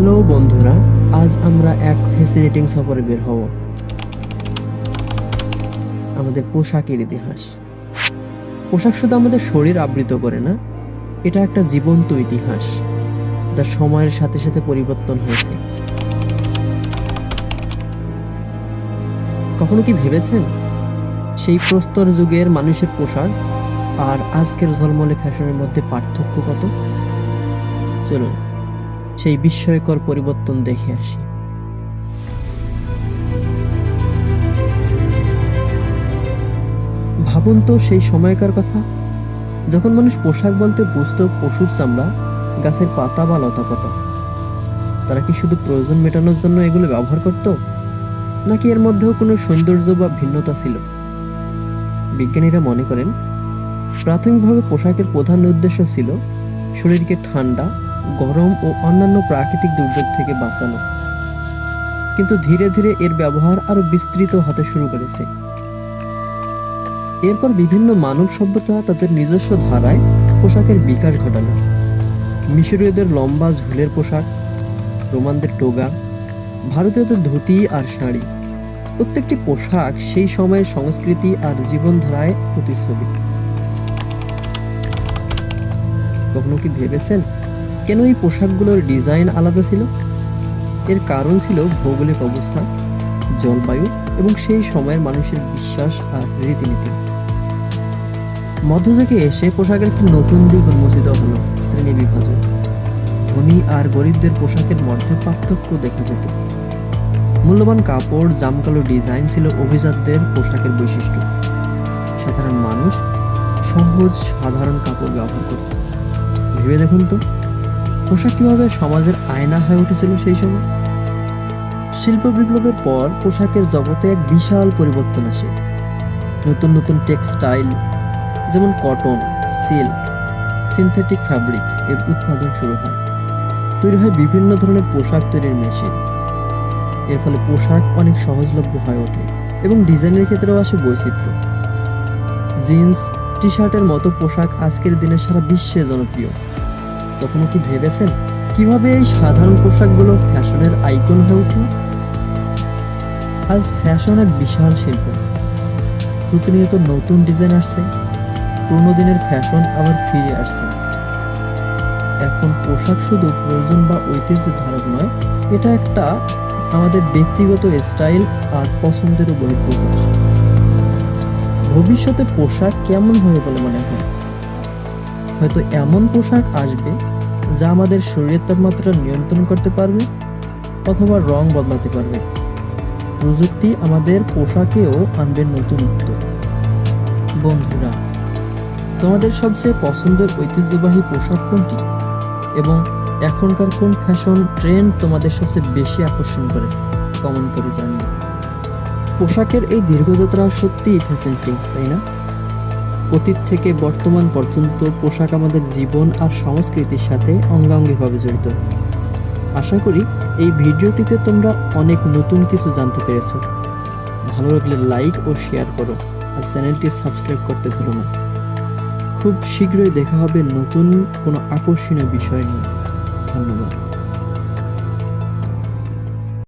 Hello বন্ধুরা, আজ আমরা এক ফ্যাসিনেটিং সফরে বের হব। আমাদের পোশাকের ইতিহাস। পোশাক শুধু আমাদের শরীর আবৃত করে না, এটা একটা জীবন্ত ইতিহাস, যা সময়ের সাথে সাথে পরিবর্তন হয়েছে। কখনো কি ভেবেছেন? সেই প্রস্তর যুগের মানুষের পোশাক আর আজকের ঝলমলে ফ্যাশনের মধ্যে পার্থক্য কত? চলুন। সেই বিস্ময়কর পরিবর্তন দেখে আসি। ভাবুন তো সেই সময়কার কথা। যখন মানুষ পোশাক বলতে বুঝতো পশুর চামড়া, গাছের পাতা বা লতা পাতা। তারা কি শুধু প্রয়োজন মেটানোর জন্য এগুলো ব্যবহার করত? নাকি এর মধ্যেও কোনো সৌন্দর্য বা ভিন্নতা ছিল? বিজ্ঞানীরা মনে করেন, প্রাথমিকভাবে পোশাকের প্রধান উদ্দেশ্য ছিল শরীরকে ঠান্ডা গরম ও অন্যান্য প্রাকৃতিক দুর্যোগ থেকে বাঁচানো। কিন্তু ধীরে ধীরে এর ব্যবহার আরও বিস্তৃত হতে শুরু করেছে। এরপর বিভিন্ন মানব সভ্যতা তাদের নিজস্ব ধারায় পোশাকের বিকাশ ঘটালো। মিশরীয়দের লম্বা ঝুলের পোশাক, রোমানদের টোগা, ভারতীয়দের ধুতি আর শাড়ি। প্রত্যেকটি পোশাক সেই সময়ের সংস্কৃতি আর জীবনধারায় প্রতিচ্ছবি। কখনো কি ভেবেছেন? কেন এই পোশাকগুলোর ডিজাইন আলাদা ছিল? এর কারণ ছিল ভৌগোলিক অবস্থা, জলবায়ু এবং সেই সময়ের মানুষের বিশ্বাস আর রীতিনীতি। মধ্যযুগে এসে পোশাকের একটি নতুন দিক উন্মোচিত হলো শ্রেণি বিভাজন। ধনী আর গরিবদের পোশাকের মধ্যে পার্থক্য দেখা যেত। মূল্যবান কাপড়, জামকালো ডিজাইন ছিল অভিজাতদের পোশাকের বৈশিষ্ট্য। সাধারণ মানুষ সহজ সাধারণ কাপড় ব্যবহার করত। ভেবে দেখুন তো পোশাক কীভাবে সমাজের আয়না হয়ে উঠেছিল সেই সময়? শিল্প বিপ্লবের পর পোশাকের জগতে এক বিশাল পরিবর্তন আসে। নতুন নতুন টেক্সটাইল, যেমন কটন, সিল্ক, সিনথেটিক ফ্যাব্রিক এর উৎপাদন শুরু হয়। তৈরি হয় বিভিন্ন ধরনের পোশাক তৈরির মেশিন। এর ফলে পোশাক অনেক সহজলভ্য হয়ে ওঠে এবং ডিজাইনের ক্ষেত্রেও আসে বৈচিত্র্য। জিন্স টি শার্টের মতো পোশাক আজকের দিনে সারা বিশ্বে জনপ্রিয়। কখনো কি ভেবেছেন? কীভাবে এই সাধারণ পোশাকগুলো ফ্যাশনের আইকন হয়ে উঠল? আজ ফ্যাশন এক বিশাল শিল্প। প্রতিনিয়ত নতুন ডিজাইন আসছে। পুরোনো দিনের ফ্যাশন আবার ফিরে আসছে। এখন পোশাক শুধু প্রয়োজন বা ঐতিহ্যের ধারক নয়, এটা একটা আমাদের ব্যক্তিগত স্টাইল আর পছন্দেরও বহিঃপ্রকাশ ভবিষ্যতে পোশাক কেমন হবে বলে মনে হয়? হয়তো এমন পোশাক আসবে যা আমাদের শরীরের তাপমাত্রা নিয়ন্ত্রণ করতে পারবে অথবা রং বদলাতে পারবে। প্রযুক্তি আমাদের পোশাকেও আনবে নতুনত্ব বন্ধুরা, তোমাদের সবচেয়ে পছন্দের ঐতিহ্যবাহী পোশাক কোনটি? এবং এখনকার কোন ফ্যাশন ট্রেন্ড তোমাদের সবচেয়ে বেশি আকর্ষণ করে? কমেন্ট করে জানিও। পোশাকের এই দীর্ঘযাত্রা সত্যিই ফ্যাসিনেটিং তাই না? অতীত থেকে বর্তমান পর্যন্ত পোশাক আমাদের জীবন আর সংস্কৃতির সাথে অঙ্গাঙ্গিভাবে জড়িত। আশা করি এই ভিডিওটিতে তোমরা অনেক নতুন কিছু জানতে পেরেছ। ভালো লাগলে লাইক ও শেয়ার করো আর চ্যানেলটি সাবস্ক্রাইব করতে ভুলো না। খুব শীঘ্রই দেখা হবে নতুন কোনো আকর্ষণীয় বিষয় নিয়ে। ধন্যবাদ।